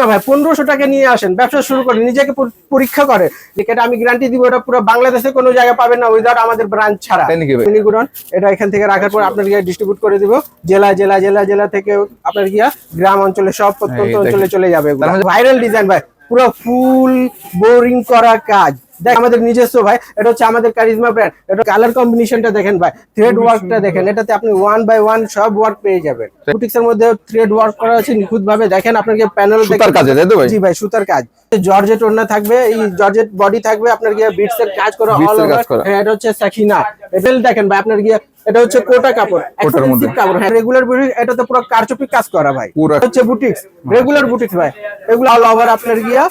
না ভাই পনেরোশো টাকা নিয়ে আসেন ব্যবসা শুরু করেন নিজেকে পরীক্ষা করে যে এটা আমি গ্যারান্টি দিব এটা পুরো বাংলাদেশে কোনো জায়গায় পাবেন না উইদাউট আমাদের ব্রাঞ্চ ছাড়া। মিনিগুড়ন এটা এখান থেকে রাখার পর আপনার গিয়ে ডিস্ট্রিবিউট করে দিব। জেলা জেলা জেলা জেলা থেকে আপনার গিয়া গ্রাম অঞ্চলে সব প্রত্যন্ত অঞ্চলে চলে যাবে ভাইরাল ডিজাইন ভাই পুরো ফুল বোরিং করা কাজ। দেখ আমাদের নিজস্ব ভাই এটা হচ্ছে আমাদের কারিজমা ব্র্যান্ড এটা কালার কম্বিনেশনটা দেখেন ভাই থ্রেড ওয়ার্কটা দেখেন এটাতে আপনি ওয়ান বাই ওয়ান সব ওয়ার্ক পেয়ে যাবেন। বুটিক্স এর মধ্যে থ্রেড ওয়ার্ক করা আছে নিখুঁত ভাবে দেখেন আপনাকে প্যানেল সুতার কাজে তাই ভাই? জি ভাই সুতার কাজ। জর্জেট ওড়না থাকবে এই জর্জেট বডি থাকবে আপনার গিয়ে বিটস এর কাজ করা অল ওভার হ্যাঁ এটা হচ্ছে সাকিনা এবেল দেখেন ভাই আপনার গিয়ে এটা হচ্ছে কোটা কাপড় কোটার মধ্যে। এক্সপেন্সিভ কাপড়। হ্যাঁ রেগুলার বুটিক এটা তো পুরো কারচুপি কাজ করা ভাই। পুরো- হচ্ছে বুটিক্স রেগুলার বুটিক্স ভাই। এগুলো অল ওভার আপনার গিয়া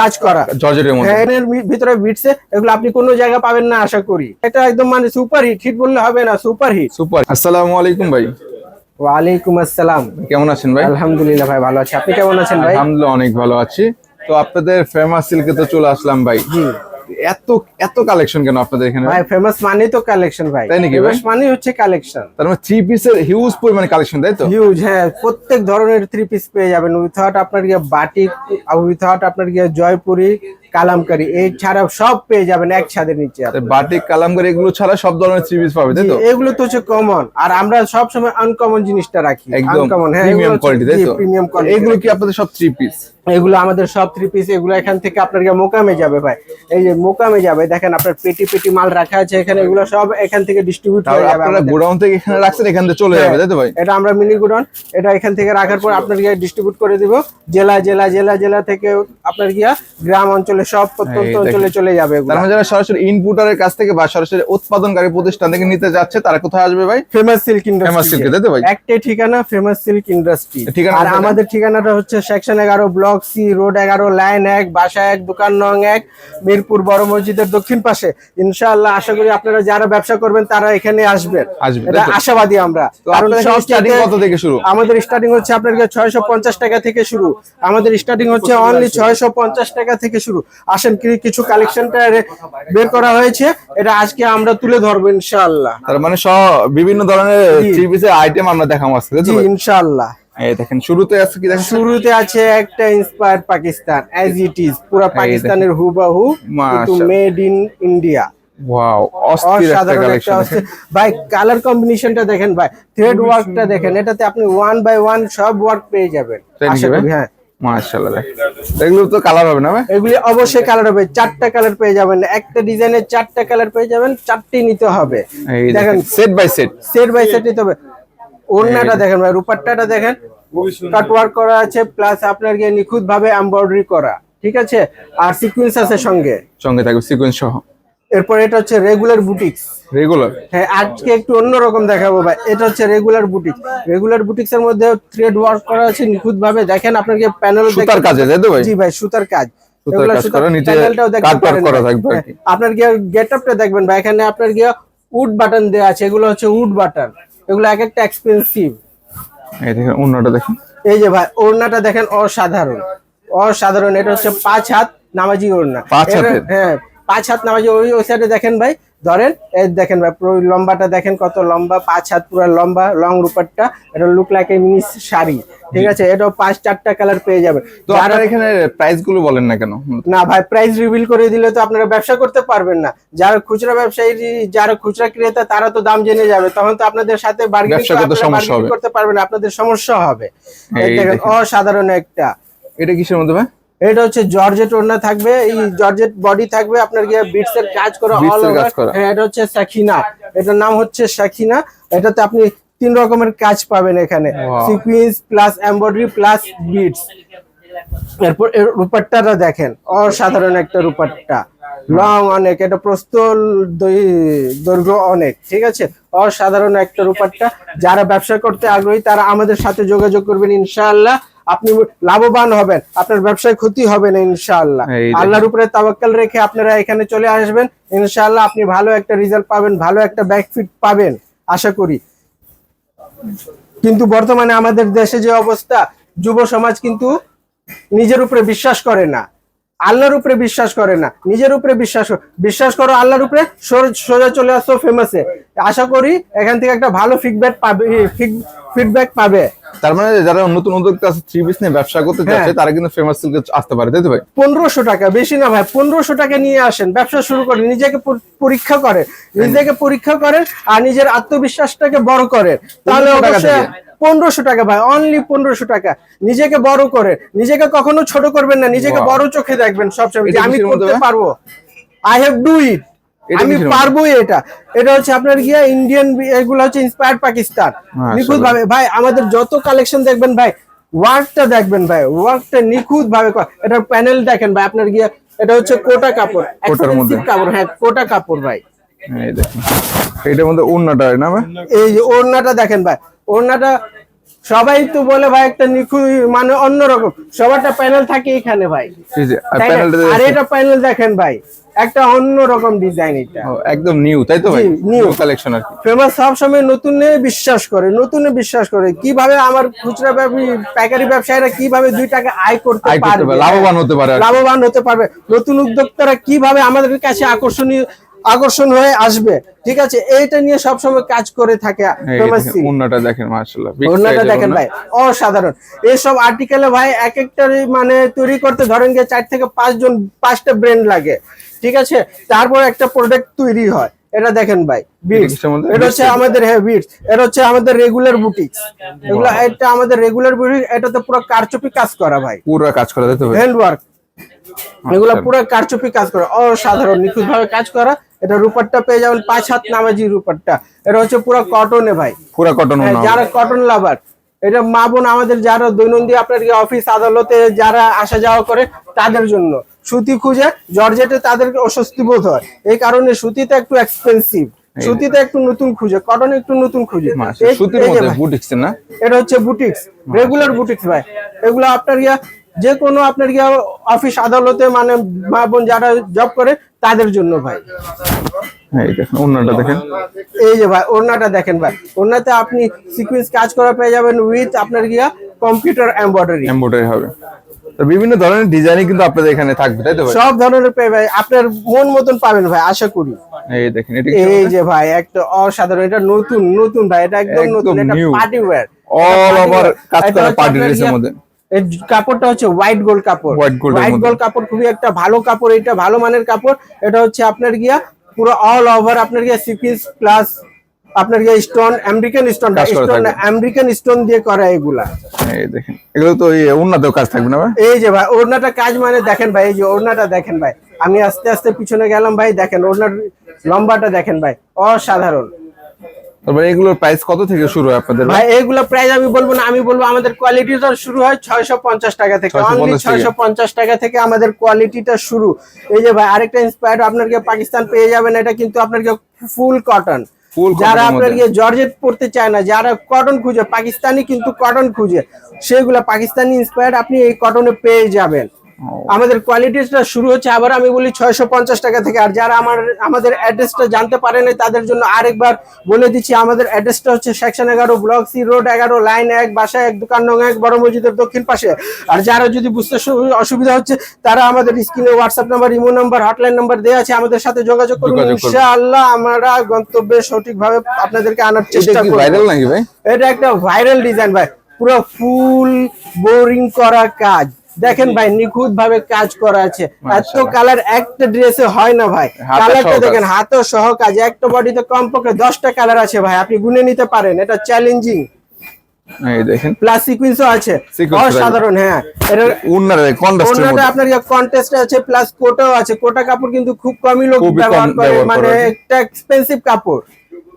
কাজ করা। জর্জেটের মধ্যে। হ্যাঁ এর ভিতরে বিটসে এগুলো আপনি কোনো জায়গা পাবেন না আশা করি। এটা একদম মানে সুপার হিট হিট বললে হবে না সুপার হিট সুপার আসসালামু আলাইকুম ভাই। ওয়ালাইকুম আসসালাম। কেমন আছেন ভাই? আলহামদুলিল্লাহ ভাই ভালো আছি। আপনি কেমন আছেন ভাই? আলহামদুলিল্লাহ অনেক ভালো আছি। তো আপনাদের ফেমাস সিল্কে তো চলে আসলাম ভাই। জি। এত এত কালেকশন কেন আপনাদের এখানে? ভাই ফেমাস মানে তো কালেকশন ভাই। তাই নাকি? ফেমাস মানে হচ্ছে কালেকশন তার মানে থ্রি পিসের হিউজ পরিমাণে কালেকশন তাই তো? হিউজ হ্যাঁ প্রত্যেক ধরনের থ্রি পিস পেয়ে যাবেন। উইথাউট আপনার গিয়ে বাটিক উইথাউট আপনার গিয়ে জয়পুরি কালামকারি এই ছাড়া সব পেয়ে যাবেন এক ছাদের নিচে বাটিক কালামকারি এগুলো ছাড়া সব ধরনের থ্রি পিস পাবে তাই তো? এগুলো তো হচ্ছে কমন আর আমরা সব সময় আনকমন জিনিসটা রাখি। আনকমন হ্যাঁ প্রিমিয়াম কোয়ালিটি তাই তো? প্রিমিয়াম কোয়ালিটি এগুলো কি আপনাদের সব থ্রি পিস এগুলো আমাদের সব থ্রি পিস এগুলো এখান থেকে আপনার মোকামে যাবে ভাই। এই যে মোকামে যাবে দেখেন আপনার পেটি পেটি মাল রাখা আছে এখানে এগুলো সব এখান থেকে ডিস্ট্রিবিউট হয়ে যাবে আপনারা গোডাউন থেকে এখানে রাখছেন এখান থেকে চলে যাবে তাই তো ভাই? এটা আমরা মিনি গুডন এটা এখান থেকে রাখার পর আপনার গিয়ে ডিস্ট্রিবিউট করে দিব জেলা জেলা জেলা জেলা থেকে আপনার গিয়া গ্রাম অঞ্চলে সব প্রত্যন্ত অঞ্চলে চলে যাবে তার যারা সরাসরি ইনপুটারের কাছ থেকে বা সরাসরি উৎপাদনকারী প্রতিষ্ঠান থেকে নিতে যাচ্ছে তারা কোথায় আসবে ভাই? ফেমাস সিল্ক ফেমাস ইন্ডাস্ট্রি সিল্কে তাই তো ভাই? একটাই ঠিকানা ফেমাস সিল্ক ইন্ডাস্ট্রি ঠিকানা আর আমাদের ঠিকানাটা হচ্ছে সেকশন এগারো ব্লক সি রোড এগারো লাইন এক বাসা এক দোকান নং এক মিরপুর বড় মসজিদের দক্ষিণ পাশে। ইনশাআল্লাহ আশা করি আপনারা যারা ব্যবসা করবেন তারা এখানে আসবেন। এটা আশাবাদী আমরা। আপনাদের সব স্টার্টিং কত থেকে শুরু? আমাদের স্টার্টিং হচ্ছে আপনার ছয়শো পঞ্চাশ টাকা থেকে শুরু। আমাদের স্টার্টিং হচ্ছে অনলি ছয়শো পঞ্চাশ টাকা থেকে শুরু। আসেন কি- কিছু কালেকশনটা বের করা হয়েছে এটা আজকে আমরা তুলে ধরবো ইনশাআল্লাহ। তার মানে সব বিভিন্ন ধরনের। থ্রি পিসের আইটেম আমরা দেখাবো আজকে ইনশাআল্লাহ। এই দেখেন শুরুতে আছে কি দেখেন? শুরুতে আছে একটা inspired Pakistan as it is পুরো পাকিস্তানের হুবাহু কিন্তু মেড ইন ইন্ডিয়া ওয়াও অস্থির একটা কালেকশন হচ্ছে ভাই কালার কম্বিনেশনটা দেখেন ভাই। থ্রেড ওয়ার্কটা দেখেন এটাতে আপনি ওয়ান বাই ওয়ান সব ওয়ার্ক পেয়ে যাবেন? হ্যাঁ। মাশাআল্লাহ। এগুলো তো কালার হবে না এগুলি অবশ্যই কালার হবে। চারটা কালার পেয়ে যাবেন। একটা ডিজাইনের চারটা কালার পেয়ে যাবেন। চারটি নিতে হবে। দেখেন set by set set by set নিতে হবে। ওড়নাটা দেখেন ভাই রূপারটাটা দেখেন। কাট ওয়ার্ক করা আছে প্লাস আপনার গিয়ে নিখুঁত ভাবে এমব্রয়ডারি করা। ঠিক আছে? আর সিকুয়েন্স আছে সঙ্গে। সঙ্গে থাকবে সিকোয়েন্স সহ। এরপর এটা হচ্ছে রেগুলার বুটিক্স রেগুলার হ্যাঁ আজকে একটু অন্যরকম দেখাবো ভাই। এটা হচ্ছে রেগুলার বুটিক রেগুলার বুটিক্স এর মধ্যে থ্রেড ওয়ার্ক করা আছে নিখুঁত ভাবে দেখেন আপনাকে প্যানেল সুতার কাজে তাই তো ভাই? জি ভাই সুতার কাজ। হ্যাঁ, কি। আপনার গিয়ে গেট আপটা দেখবেন ভাই। এখানে আপনার গিয়ে উড বাটন দেওয়া আছে। এগুলো হচ্ছে উড বাটন এগুলো এক একটা এক্সপেন্সিভ এই দেখেন অন্যটা দেখেন। এই যে ভাই ওড়নাটা দেখেন অসাধারণ। অসাধারণ। এটা হচ্ছে পাঁচ হাত নামাজি ওড়না। পাঁচ হাতের? হ্যাঁ পাঁচ হাত নামাজি ওই ওই সাইডে দেখেন ভাই ধরেন এই দেখেন ভাই পুরো লম্বাটা দেখেন কত লম্বা পাঁচ হাত পুরো লম্বা লং রূপারটা এটা look like a mini sari ঠিক আছে? এটাও পাঁচ চারটা কালার পেয়ে যাবে তো আপনারা এখানে প্রাইসগুলো বলেন না কেন? না ভাই প্রাইস রিভিল করে দিলে তো আপনারা ব্যবসা করতে পারবেন না। যারা খুচরা ব্যবসায়ী যারা খুচরা ক্রেতা তারা তো দাম জেনে যাবে। তখন তো আপনাদের সাথে ব্যবসা করতে সমস্যা হবে। করতে পারবেন না আপনাদের সমস্যা হবে। দেখেন। অসাধারণ একটা। এটা কিসের মধ্যে ভাই? এটা হচ্ছে জর্জেট ওড়না থাকবে এই জর্জেট বডি থাকবে আপনার গিয়ে বিটস এর কাজ করা অল ওভার হ্যাঁ এটা হচ্ছে সাকিনা এটার নাম হচ্ছে সাকিনা এটাতে আপনি তিন রকমের কাজ পাবেন এখানে। Wow. Plus embroidery plus beads এরপর এর রূপারটাটা দেখেন। অসাধারণ একটা রূপারটা লং অনেক এটা প্রস্থ দৈ- দৈর্ঘ্য অনেক ঠিক আছে? অসাধারণ একটা রূপারটা যারা ব্যবসা করতে আগ্রহী তারা আমাদের সাথে যোগাযোগ করবেন ইনশাআল্লাহ। আপনি লাভবান হবেন আপনার ব্যবসায় ক্ষতি হবে না ইনশাআল্লাহ। আল্লাহর উপরে তাওয়াক্কাল রেখে আপনারা এখানে চলে আসবেন ইনশাআল্লাহ আপনি ভালো একটা রেজাল্ট পাবেন ভালো একটা ব্যাকফিট পাবেন আশা করি। কিন্তু বর্তমানে আমাদের দেশে যে অবস্থা যুব সমাজ কিন্তু নিজের উপরে বিশ্বাস করে না আল্লাহর উপরে বিশ্বাস করে না নিজের উপরে বিশ্বাস বিশ্বাস করো আল্লাহর উপরে সোজা চলে আসো ফেমাসে আশা করি এখান থেকে একটা ভালো ফিডব্যাক পাবে ফিডব্যাক পাবে। তার মানে যারা নতুন উদ্যোক্তা আছে থ্রি পিস নিয়ে ব্যবসা করতে হ্যাঁ। যাচ্ছে তারা কিন্তু ফেমাস সিল্কে আসতে পারে তাই তো ভাই? পনেরোশো টাকা বেশি না ভাই পনেরোশো টাকা নিয়ে আসেন ব্যবসা শুরু করেন নিজেকে পরীক্ষা করেন নিজেকে পরীক্ষা করেন আর নিজের আত্মবিশ্বাসটাকে বড় করেন। তাহলে 1500 অবশ্যই পনেরোশো টাকা ভাই অনলি পনেরোশো টাকা। নিজেকে বড় করে নিজেকে কখনো ছোট করবেন না নিজেকে বড় চোখে দেখবেন সবসময় আমি করতে পারব? আই হ্যাভ ডু ইট আমি? পারবোই এটা। এটা হচ্ছে আপনার গিয়া ইন্ডিয়ান এগুলো হচ্ছে ইন্সপায়ার্ড পাকিস্তান নিখুঁত ভাবে ভাই আমাদের যত কালেকশন দেখবেন ভাই ওয়ার্কটা দেখবেন ভাই ওয়ার্কটা নিখুঁত ভাবে। এটার প্যানেল দেখেন ভাই আপনার গিয়া এটা হচ্ছে কোটা কাপড় কোটার মধ্যে। কাপড় হ্যাঁ কোটা কাপড় ভাই। এই দেখেন। এটার মধ্যে উন্নাটা না ভাই? এই যে ওড়নাটা দেখেন ভাই ওড়নাটা সবাই তো বলে ভাই একটা নিখুঁত মানে অন্যরকম। সবারটা প্যানেল থাকে এখানে ভাই। আর এটা প্যানেল দেখেন ভাই। একটা অন্যরকম ডিজাইন এটা। একদম নিউ তাই তো ভাই? নিউ কালেকশন আর ফেমাস সবসময় নতুনে বিশ্বাস করে নতুনে বিশ্বাস করে কীভাবে আমার খুচরা পাইকারি ব্যবসায়ীরা কীভাবে দুই টাকা আয় করতে পারবে? পারে, লাভবান হতে পারে লাভবান হতে পারবে। নতুন উদ্যোক্তারা কীভাবে আমাদের কাছে আকর্ষণীয় আকর্ষণ হয়ে আসবে? ঠিক আছে এইটা নিয়ে সবসময় কাজ করে থাকে উন্নাটা দেখেন মাশাআল্লাহ এর দেখেন ভাই অসাধারণ। এইসব আর্টিকেলে ভাই এক একটা মানে তৈরি করতে ধরেন গিয়ে চার থেকে পাঁচজন পাঁচটা ব্র্যান্ড লাগে। ঠিক আছে? তারপর একটা প্রোডাক্ট তৈরি হয়। এটা দেখেন ভাই বিটস এটা হচ্ছে আমাদের হ্যাঁ বিটস এটা হচ্ছে আমাদের রেগুলার বুটিক্স এগুলো এটা আমাদের রেগুলার বুটিক এটাতে পুরো কারচুপি কাজ করা ভাই। পুরো কাজ করা তাই তো ভাই? হ্যান্ড ওয়ার্ক এগুলো। পুরো কারচুপি কাজ করা। অসাধারণ নিখুঁত ভাবে কাজ করা। এটা রুপারটা পেয়ে যাবেন পাঁচ হাত নামাজি রুপারটা এটা হচ্ছে পুরো কটনে ভাই। পুরো কটন হ্যাঁ, যারা কটন লাভার এটা মা বোন আমাদের যারা দৈনন্দিন আপনার অফিস আদালতে যারা আসা যাওয়া করে তাদের জন্য। সুতি খুঁজে জর্জেটে তাদের অস্বস্তি বোধ হয়। এই কারণে সুতিটা একটু এক্সপেন্সিভ সুতিতে একটু নতুন খুঁজে কটন একটু নতুন খুঁজে। সুতির মধ্যে বুটিক্স না? এটা হচ্ছে বুটিক্স রেগুলার বুটিক্স ভাই। এগুলো আপনার ইয়া যে কোনো আপনার কি অফিস আদালতে মানে মা বোন যারা জব করে তাদের জন্য ভাই। এই দেখেন এই যে ভাই ওড়নাটা দেখেন ভাই। ওড়নাতে আপনি সিকুয়েন্স কাজ করা পেয়ে যাবেন উইথ আপনার গিয়া কম্পিউটার এমব্রয়ডারি এমব্রয়ডারি হবে। তো বিভিন্ন ধরনের ডিজাইনই কিন্তু আপনাদের এখানে থাকবে তাই তো ভাই? সব ধরনের পেয়ে ভাই আপনার মন মতন পাবেন ভাই আশা করি। এই দেখেন এটা এই যে ভাই একটা অসাধারণ এটা নতুন নতুন ভাই এটা একদম নতুন এটা পার্টি ওয়্যার All over কাজ করা party dress মধ্যে। এই কাপড়টা হচ্ছে হোয়াইট গোল্ড কাপড়। এর হোয়াইট গোল্ড কাপড় খুবই একটা ভালো কাপড় এটা ভালো মানের কাপড়। এটা হচ্ছে আপনার গিয়া পুরো অল ওভার আপনার গিয়া সিকুয়েন্স প্লাস আপনার গিয়া stone American stone stone American stone দিয়ে করা এগুলা। এই দেখেন এগুলো তো উন্নাতেও কাজ থাকবে না ভাই? এই যে ভাই ওড়নাটা কাজ মানে দেখেন ভাই এই যে ওড়নাটা দেখেন ভাই। আমি আস্তে আস্তে পিছনে গেলাম ভাই দেখেন ওড়নার লম্বাটা দেখেন ভাই অসাধারণ। তারপরে এগুলোর প্রাইস কত থেকে শুরু হয় আপনাদের ভাই এইগুলো প্রাইস আমি বলব না আমি বলব আমাদের কোয়ালিটিটা শুরু হয় ছয়শো পঞ্চাশ টাকা থেকে। অনলি থেকে। ছয়শো পঞ্চাশ টাকা থেকে আমাদের কোয়ালিটিটা শুরু। এই যে ভাই আরেকটা ইন্সপায়ার্ড আপনার গিয়ে পাকিস্তান পেয়ে যাবেন এটা কিন্তু আপনার গিয়ে ফুল কটন যারা আপনার গিয়ে জর্জেট পড়তে চায় না যারা কটন খুঁজে পাকিস্তানি কিন্তু কটন খুঁজে সেগুলা পাকিস্তানি ইন্সপায়ার্ড আপনি এই কটনে পেয়ে যাবেন। আমাদের কোয়ালিটিটা শুরু হচ্ছে আবার আমি বলি ছয়শো পঞ্চাশ টাকা থেকে। আর যারা আমার আমাদের অ্যাড্রেসটা জানতে পারে না তাদের জন্য আরেকবার বলে দিচ্ছি আমাদের অ্যাড্রেসটা হচ্ছে সেকশন এগারো ব্লক সি রোড এগারো লাইন এক বাসা এক দোকান নং এক বড় মসজিদের দক্ষিণ পাশে। আর যারা যদি বুঝতে অসুবিধা হচ্ছে তারা আমাদের স্ক্রিনে WhatsApp number imo number hotline number দেওয়া আছে আমাদের সাথে যোগাযোগ করুন। ইনশাআল্লাহ আমরা গন্তব্যে সঠিকভাবে আপনাদেরকে আনার চেষ্টা করব। ভাইরাল নাকি ভাই? এটা একটা ভাইরাল ডিজাইন ভাই। পুরো ফুল বোরিং করা কাজ। দেখেন ভাই নিখুঁত ভাবে কাজ করা আছে। এত কালার একটা ড্রেসে হয় না ভাই। কালারটা দেখেন। হাতে সহ কাজ। একটা বডিতে কমপক্ষে দশটা কালার আছে ভাই আপনি গুনে নিতে পারেন। এটা চ্যালেঞ্জিং এই দেখেন। প্লাস সিকুয়েন্সও আছে। অসাধারণ হ্যাঁ। এটা উন্নার কন্ট্রাস্টের মধ্যে আপনার কন্টেস্ট আছে প্লাস কোটাও আছে। কোটা কাপড় কিন্তু খুব কমই লোক ব্যবহার করে। মানে একটা এক্সপেন্সিভ কাপড়।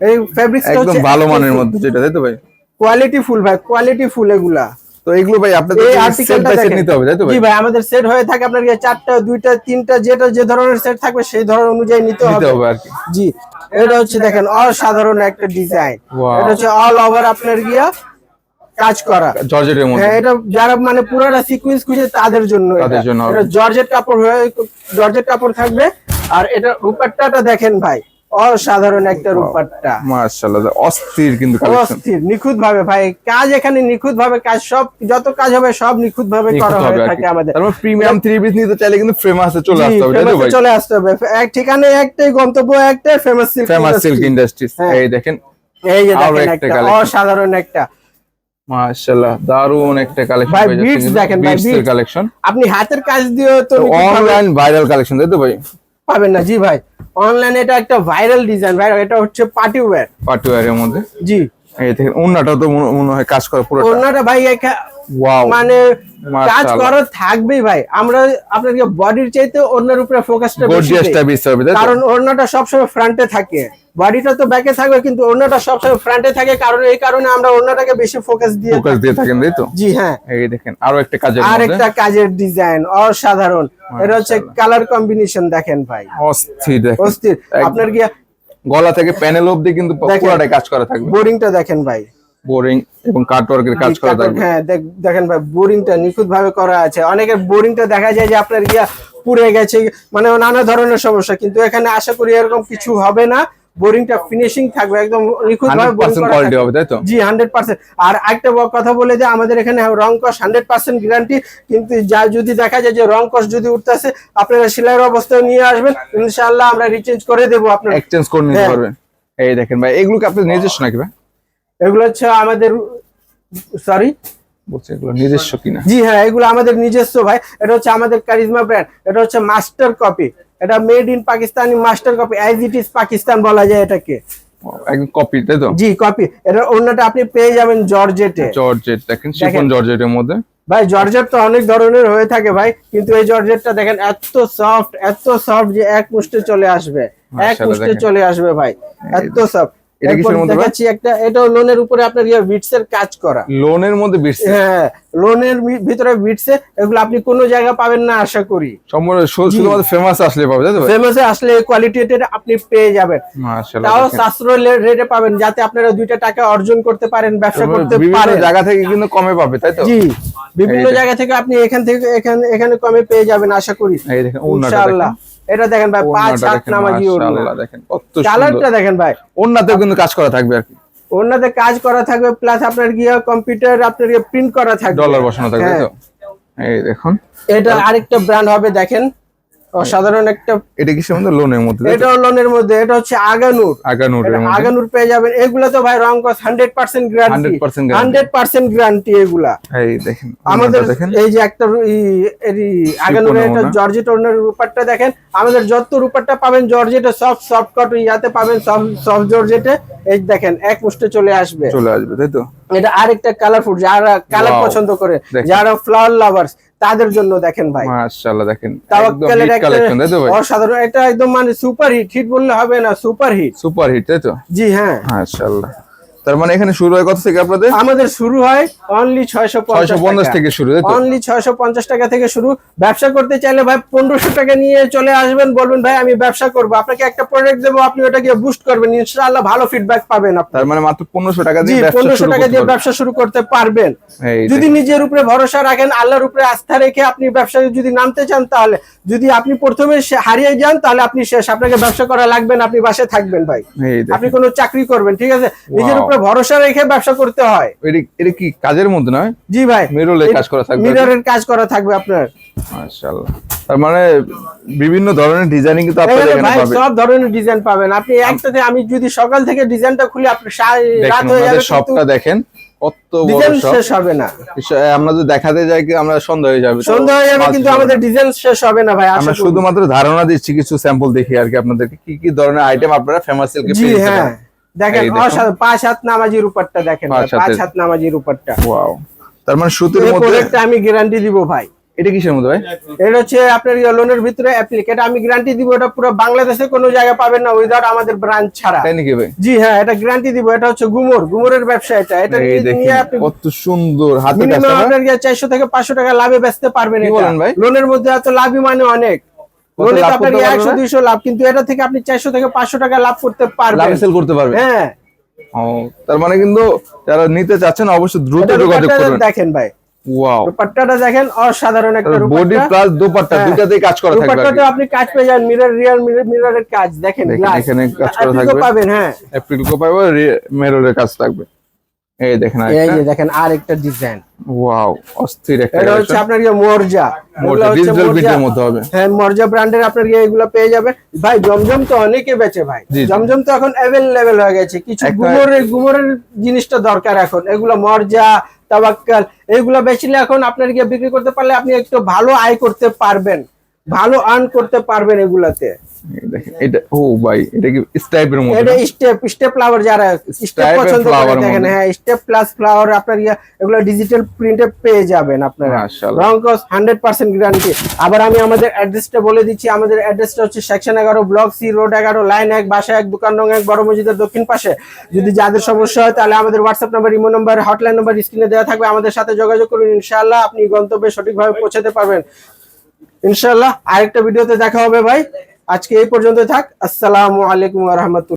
এই ফেব্রিক্সটা একদম ভালো মানের মধ্যে যেটা তাই তো ভাই? কোয়ালিটি ফুল ভাই কোয়ালিটি ফুল এগুলা। তো এগুলো ভাই আপনাদের সেট বাই সেট নিতে হবে তাই তো ভাই? জি ভাই আমাদের সেট হয়ে থাকে আপনার চারটা দুইটা তিনটা যেটা যে ধরনের সেট থাকবে সেই ধরনের অনুযায়ী নিতে নিতে হবে। আর কি। জি এটা হচ্ছে দেখেন অসাধারণ একটা ডিজাইন এটা হচ্ছে অল ওভার আপনার গিয়া কাজ করা। জর্জেটের মধ্যে। হ্যাঁ এটা যারা মানে পুরোটা সিকুয়েন্স খুঁজে তাদের জন্য। তাদের জন্য এটা জর্জেট কাপড় হয়ে জর্জেট কাপড় থাকবে। আর এটা রূপাট্টাটা দেখেন ভাই। অসাধারণ একটা রূপাট্টা। মাশাআল্লাহ অস্থির কিন্তু অস্থির নিখুঁত ভাবে ভাই কাজ এখানে নিখুঁত ভাবে কাজ সব যত কাজ হবে সব নিখুঁত ভাবে করা হয়ে থাকে আমাদের। তারপর প্রিমিয়াম থ্রি পিস নিতে চাইলে কিন্তু ফেমাসে চলে আসতে হবে তাই ভাই? চলে আসতে হবে। এক ঠিকানে একটাই গন্তব্য একটাই famous silk famous silk industries. এই দেখেন এই যে দেখেন একটা অসাধারণ একটা। মাশাআল্লাহ দারুণ একটা কালেকশন ভাই, beads দেখেন ভাই, বিটস এর কালেকশন আপনি হাতের কাজ দিয়ে তো অনলাইন ভাইরাল কালেকশন তাই তো ভাই? পাবেন না। জি ভাই অনলাইনে এটা একটা ভাইরাল ডিজাইন ভাই এটা হচ্ছে পার্টি ওয়্যার পার্টি ওয়্যারের মধ্যে? জি। এই দেখেন ওন্নাটা তো মনে- হয় কাজ করে পুরোটা। ওন্নাটা ভাই একা- ওয়াও মানে কাজ করে থাকবেই ভাই। আমরা আপনাদের বডির চাইতে ওন্নার উপরে ফোকাসটা বেশি কারণ ওন্নাটা সবসময় ফ্রন্টে থাকে। বডিটা তো ব্যাকে থাকবে কিন্তু ওড়নাটা সবসময় ফ্রন্টে থাকে কারণ এই কারণে আমরা ওড়নাটাকে বেশি ফোকাস দিয়ে ফোকাস দিয়ে থাকেন তাই তো? জি হ্যাঁ। এই দেখেন আরও একটা কাজের আর একটা কাজের ডিজাইন অসাধারণ। এটা হচ্ছে কালার কম্বিনেশন দেখেন ভাই। অস্থির দেখেন। অস্থির। আপনার কি গলা থেকে প্যানেল অবধি কিন্তু দেখেন। পুরোটাই কাজ করা থাকবে। বোরিংটা দেখেন ভাই। বোরিং এবং কাটওয়ার্কের কাজ করা থাকবে। হ্যাঁ দেখ- দেখেন ভাই বোরিংটা নিখুঁত ভাবে করা আছে। অনেকের বোরিংটা দেখা যায় যে আপনার গিয়া পুড়ে গেছে মানে নানা ধরনের সমস্যা কিন্তু এখানে আশা করি এরকম কিছু হবে না। বোরিংটা ফিনিশিং থাকবে একদম কোয়ালিটি হবে তাই তো? জি হান্ড্রেড পার্সেন্ট আর একটা কথা বলে যে আমাদের এখানে রং কস হান্ড্রেড পার্সেন্ট গ্যারান্টি কিন্তু যা যদি দেখা যায় যে রং কস যদি উঠতেছে আপনারা সেলাইয়ের অবস্থায় নিয়ে আসবেন। ইনশাআল্লাহ আমরা রিচেঞ্জ করে দেবো আপনার এক্সচেঞ্জ করে নিতে হ্যাঁ। পারবেন। এই দেখেন ভাই এগুলো কি আপনার নিজস্ব নাকি ভাই? এগুলো হচ্ছে আমাদের সরি বলছে এগুলো নিজস্ব কিনা? জি হ্যাঁ এগুলো আমাদের নিজস্ব ভাই। এটা হচ্ছে আমাদের কারিজমা ব্র্যান্ড এটা হচ্ছে মাস্টার কপি এটা made in Pakistani master copy as it is Pakistan বলা যায় এটাকে। একদম কপি তাই তো? জি কপি এটা অন্যটা আপনি পেয়ে যাবেন জর্জেটে জর্জেট দেখেন শিফন জর্জেটের মধ্যে। ভাই জর্জেট তো অনেক ধরনের হয়ে থাকে ভাই কিন্তু এই জর্জেটটা দেখেন এত সফট এত সফট যে এক মুষ্টে চলে আসবে। এক মুষ্টে চলে আসবে ভাই এত সফট এটা কিসের মধ্যে দেখাচ্ছি একটা এটা লোনের উপরে আপনার ইয়ে বিটস এর কাজ করা। লোনের মধ্যে বিটস হ্যাঁ লোনের ভিতরে বিটসে এগুলো আপনি কোনো জায়গা পাবেন না আশা করি। শুধুমাত্র ফেমাস আসলে পাবে তাই তো ফেমাসে আসলে কোয়ালিটিটা আপনি পেয়ে যাবেন। মাশাআল্লাহ তাও। সাশ্রয় রেটে পাবেন যাতে আপনারা দুইটা টাকা অর্জন করতে পারেন ব্যবসা করতে বিভিন্ন জায়গা থেকে কিন্তু কমে পাবে তাই তো? জি বিভিন্ন জায়গা থেকে আপনি এখান থেকে এখানে এখানে কমে পেয়ে যাবেন আশা করি। এই দেখেন ইনশাআল্লাহ। এটা দেখেন ভাই পাঁচ হাত নামাজি ওড়না। দেখেন কত কালারটা দেখেন ভাই। ওড়নাতেও কিন্তু কাজ করা থাকবে আর কি। ওড়নাতে কাজ করা থাকবে প্লাস আপনার গিয়ে কম্পিউটার আপনার প্রিন্ট করা থাকবে। ডলার বসানো থাকবে হ্যাঁ। তো? এই দেখুন। এটা আরেকটা ব্র্যান্ড হবে দেখেন। অসাধারণ একটা এটা কিসের মধ্যে লোনের মধ্যে এটা লোনের মধ্যে এটা হচ্ছে আগানুর। আগানুরের মধ্যে? আগানুর পেয়ে যাবেন। এগুলা তো ভাই রং কস hundred percent guarantee 100% percent guarantee এগুলা। এই দেখেন আমাদের এই যে একটা আগানুরের একটা ওনা। জর্জেট ওনার রূপারটা দেখেন। আমাদের যত রূপারটা পাবেন জর্জেটে সফট সফট কট ইয়াতে পাবেন সফট সফট জর্জেটে এই দেখেন এক মুষ্টে চলে আসবে। চলে আসবে তাই তো? এটা আরেকটা কালারফুল যারা কালার পছন্দ করে যারা ফ্লাওয়ার লাভার্স তাদের জন্য দেখেন ভাই। মাশাআল্লাহ দেখেন তাওয়াক্কালের কালেকশন তাই তো ভাই? অসাধারণ এটা একদম মানে সুপার হিট হিট বললে হবে না সুপার হিট সুপার হিট তাই তো? জি হ্যাঁ। মাশাআল্লাহ। তার মানে এখানে শুরু হয় কত থেকে আপনাদের? আমাদের শুরু হয় অনলি ছয়শো ছয়শো পঞ্চাশ থেকে শুরু অনলি ছয়শো পঞ্চাশ টাকা থেকে শুরু। ব্যবসা করতে চাইলে ভাই পনেরোশো টাকা নিয়ে চলে আসবেন বলবেন ভাই আমি ব্যবসা করব। আপনাকে একটা প্রোডাক্ট দেবো আপনি ওটাকে বুস্ট করবেন। ইনশাআল্লাহ ভালো ফিডব্যাক পাবেন আপনি। তার মানে মাত্র পনেরোশো টাকা দিয়ে পনেরোশো টাকা দিয়ে ব্যবসা শুরু করতে পারবেন। যদি নিজের উপরে ভরসা রাখেন আল্লাহর উপরে আস্থা রেখে আপনি ব্যবসায় যদি নামতে চান তাহলে যদি আপনি প্রথমে হারিয়ে যান তাহলে আপনি শেষ। আপনাকে ব্যবসা করা লাগবে না আপনি বাসায় থাকবেন ভাই। আপনি কোনো চাকরি করবেন ঠিক আছে? নিজের Wow. উপরে ভরসা রেখে ব্যবসা করতে হয়। এটা কি কাজের মধ্যে নয়? জি ভাই। মিরলে কাজ করা থাকবে। মিররের কাজ করা থাকবে আপনার। মাশাআল্লাহ। তার মানে বিভিন্ন ধরনের ডিজাইনিং কিন্তু আপনারা এখানে পাবেন। সব ধরনের ডিজাইন পাবেন। আপনি একসাথে আমি যদি সকাল থেকে ডিজাইনটা খুলি আপনি রাত দেখেন হয়ে যাবে শপটা দেখেন কত বড় শেষ হবে না। আমরা যদি দেখাতে যাই কি আমরা সন্ধ্যা হয়ে যাবে সন্ধ্যা হয়ে যাবে কিন্তু আমাদের ডিজাইন শেষ হবে না ভাই আমরা শুধুমাত্র ধারণা দিচ্ছি কিছু স্যাম্পল দেখি আর কি আপনাদেরকে। কি কি ধরনের আইটেম আপনারা ফেমাস সিল্কে হ্যাঁ। দেখেন পাঁচ হাত নামাজির উপরটা দেখেন পাঁচ হাত নামাজির উপরটা। ওয়াও। তার মানে সুতির মধ্যে আমি গ্যারান্টি দিব ভাই। এটা কিসের মধ্যে ভাই? এটা হচ্ছে আপনার লোনের ভিতরে অ্যাপ্লিকেট আমি গ্যারান্টি দিব এটা পুরো বাংলাদেশে কোনো জায়গায় পাবেন না উইদাউট আমাদের ব্রাঞ্চ ছাড়া। তাই নাকি ভাই? জি হ্যাঁ এটা গ্যারান্টি দিব এটা হচ্ছে গুমর গুমরের ব্যবসা এটা। এটা নিয়ে- আপনি কত সুন্দর হাতে কাজ আপনার চারশো থেকে পাঁচশো টাকা লাভে বেচতে পারবেন এটা। বলেন ভাই? লোনের মধ্যে এত লাভই মানে অনেক। লোনে লাভ আপনার কিন্তু এটা থেকে আপনি চারশো থেকে পাঁচশো টাকা লাভ করতে পারবেন। লাভে সেল করতে পারবে। হ্যাঁ। ও তার মানে কিন্তু যারা নিতে চাচ্ছেন অবশ্যই দ্রুত যোগাযোগ করবেন। দেখেন ভাই। ওয়াও দেখেন অসাধারণ একটা বডি প্লাস দোপাট্টা। হ্যাঁ। দুটাতেই কাজ করা থাকবে আর আপনি কাজ পেয়ে যান মিরর রিয়াল মিররের কাজ। দেখেন এখানে কাজ করা থাকবে। পাবেন হ্যাঁ। অ্যাপ্রিল কো পাইবো মেররের কাজ থাকবে। এই দেখেন এই যে দেখেন আর একটা ডিজাইন ওয়াও অস্থির একটা এটা হচ্ছে আপনার ইয়ে মর্জা ডিজিটাল মর্জা। প্রিন্টের হবে। হ্যাঁ মর্জা ব্র্যান্ডের আপনার ইয়ে এগুলো পেয়ে যাবেন। ভাই জমজম তো অনেকে বেচে ভাই। জমজম তো এখন অ্যাভেলেবেল হয়ে গেছে। কিছু একটা- গুমরের গুমরের জিনিসটা দরকার এখন। এগুলো মর্জা তাবাক্কাল এগুলো বেচলে এখন আপনার গিয়ে বিক্রি করতে পারলে আপনি একটু ভালো আয় করতে পারবেন। ভালো আর্ন করতে পারবেন এগুলাতে। দেখেন এটা ও ভাই এটা কি স্টাইপের মধ্যে এটা স্টেপ স্টেপ ফ্লাওয়ার যারা স্টেপ পছন্দ করে দেখেন হ্যাঁ স্টেপ প্লাস ফ্লাওয়ার আপনার এগুলো ডিজিটাল প্রিন্টে পেয়ে যাবেন আপনারা। রং কস হান্ড্রেড পার্সেন্ট গ্যারান্টি আবার আমি আমাদের অ্যাড্রেসটা বলে দিচ্ছি আমাদের অ্যাড্রেসটা হচ্ছে সেকশন এগারো ব্লক সি রোড এগারো লাইন এক বাসা এক দোকান বড় মসজিদের দক্ষিণ পাশে। যদি যাদের সমস্যা হয় তাহলে আমাদের WhatsApp number imo number hotline number স্ক্রিনে দেওয়া থাকবে। আমাদের সাথে যোগাযোগ করুন ইনশাআল্লাহ আপনি গন্তব্যে সঠিকভাবে পৌঁছাতে পারবেন। ইনশাআল্লাহ আরেকটা ভিডিওতে দেখা হবে ভাই। আজকে এই পর্যন্ত থাক। আসসালামু আলাইকুম রহমতুল্লাহ।